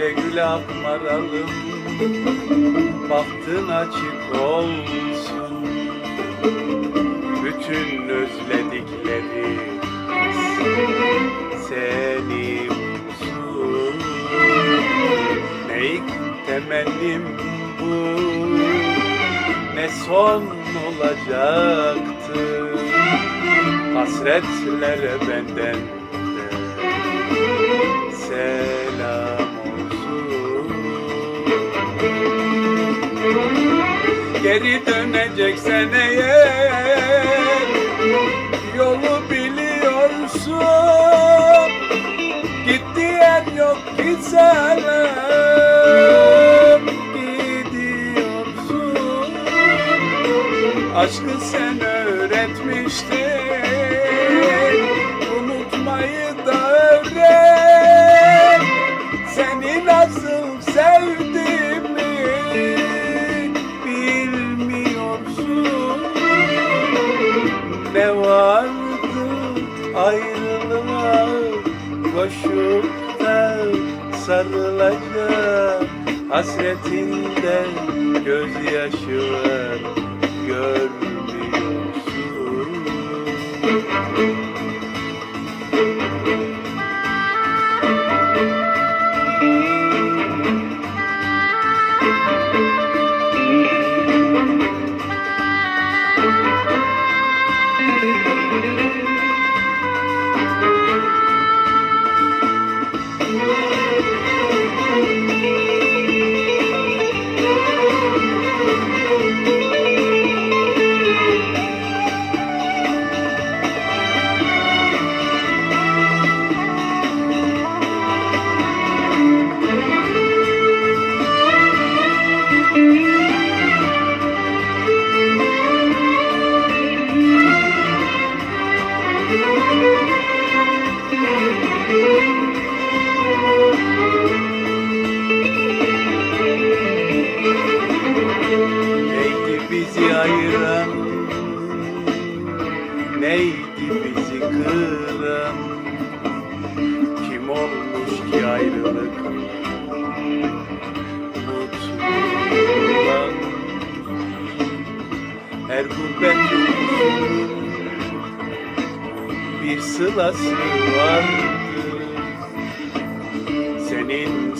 Güle güle akmaralım Bahtın açık olsun. Bütün özledikleri Seni bulsun. Ne temennim bu? Ne son olacaktı? Hasretlere benden Geri döneceksen eğer Yolu biliyorsun. Gittiğin yok ki selam Gidiyorsun. Aşkı sen öğretmiştin. Unutmayı da öğret Seni nasıl Da sarılacak Hasretinde gözyaşı var. Görmüyorsun Neydi bizi ayıran? Neydi bizi kıran? Kim olmuş ki ayrılık? Mutluluğundan. Her gurbet yolcusunun Bir sılası vardır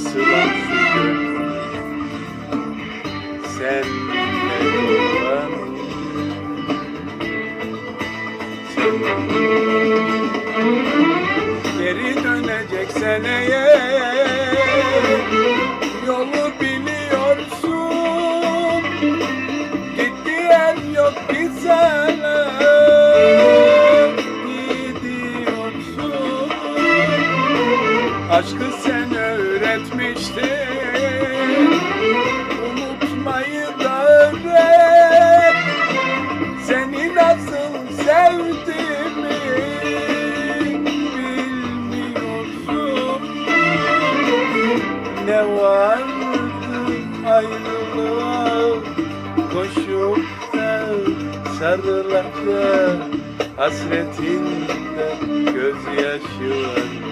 sılan gönlüm senle olan Geri döneceksen eğer Yolu biliyorsun Gittiğin yok ki sana Gidiyorsun Aşkı sen öğretmiştin Unutmayı da öğret Seni nasıl sevdiğimi Bilmiyorsun. Ne vardı ayrılığa Koşup da sarılacak Hasretinde gözyaşı var